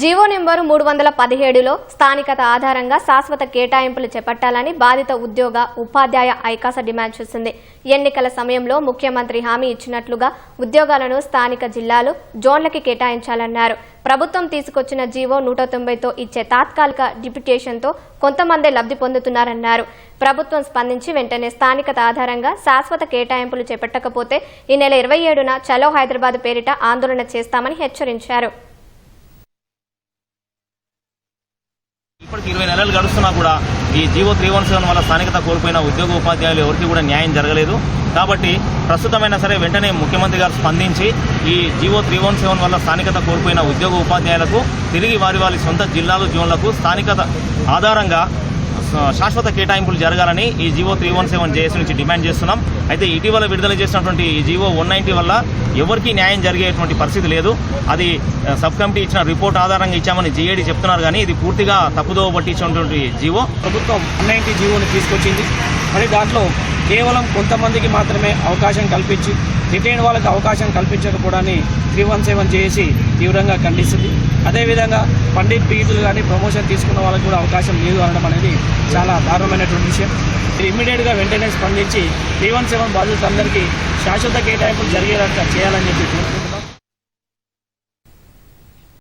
GO number మూడు వందల పదిహేడులో స్థానికత ఆధారంగా శాశ్వత కేటాయింపులు చేపట్టాలని బాధిత ఉద్యోగ ఉపాధ్యాయ ఐకాస డిమాండ్ చేసింది. ఎన్నికల సమయంలో ముఖ్యమంత్రి హామీ ఇచ్చినట్లుగా ఉద్యోగాలను స్థానిక జిల్లాలు జోన్లకి కేటాయించాలన్నారు. ప్రభుత్వం తీసుకొచ్చిన జీవో నూట తొంభైతో ఇచ్చే తాత్కాలిక డిప్యుటేషన్తో కొంతమందే లబ్ధి పొందుతున్నారన్నారు. ప్రభుత్వం స్పందించి వెంటనే స్థానికత ఆధారంగా శాశ్వత కేటాయింపులు చేపట్టకపోతే ఈ నెల ఇరవై ఏడున చలో హైదరాబాద్ పేరిట ఆందోళన చేస్తామని హెచ్చరించారు. ఇప్పటికి ఇరవై నెలలు గడుస్తున్నా కూడా ఈ జీవో త్రీ వన్ సెవెన్ వల్ల స్థానికత కోల్పోయిన ఉద్యోగ ఉపాధ్యాయులు ఎవరికి కూడా న్యాయం జరగలేదు. కాబట్టి ప్రస్తుతమైనా సరే వెంటనే ముఖ్యమంత్రి గారు స్పందించి ఈ జీవో త్రీ వన్ సెవెన్ వల్ల స్థానికత కోల్పోయిన ఉద్యోగ ఉపాధ్యాయులకు తిరిగి వారి వారి సొంత జిల్లాలు జోన్లకు స్థానికత ఆధారంగా శాశ్వత కేటాయింపులు జరగాలని ఈ GO three one seven JS నుంచి డిమాండ్ చేస్తున్నాం. అయితే ఇటీవల విడుదల చేసినటువంటి ఈ జీవో వన్ నైన్టీ వల్ల ఎవరికీ న్యాయం జరిగేటువంటి పరిస్థితి లేదు. అది సబ్ కమిటీ ఇచ్చిన రిపోర్ట్ ఆధారంగా ఇచ్చామని జీఏడీ చెప్తున్నారు కానీ ఇది పూర్తిగా తప్పుదోవ పట్టించినటువంటి జీవో. ప్రభుత్వం నైన్టీ జీవోని తీసుకొచ్చింది. మరి దాంట్లో కేవలం కొంతమందికి మాత్రమే అవకాశం కల్పించి రిటైన్ వాళ్ళకి అవకాశం కల్పించకపోవడాన్ని త్రీ వన్ సెవెన్ చేసి తీవ్రంగా ఖండిస్తుంది. అదేవిధంగా పండిత్ పీజీలు కానీ ప్రమోషన్ తీసుకున్న వాళ్ళకి కూడా అవకాశం లేదు అనడం అనేది చాలా దారుణమైనటువంటి విషయం. ఇది ఇమ్మీడియట్గా వెంటనే స్పందించి త్రీ వన్ సెవెన్ బాధితులందరికీ శాశ్వత కేటాయింపులు జరిగేలాగా చేయాలని చెప్పి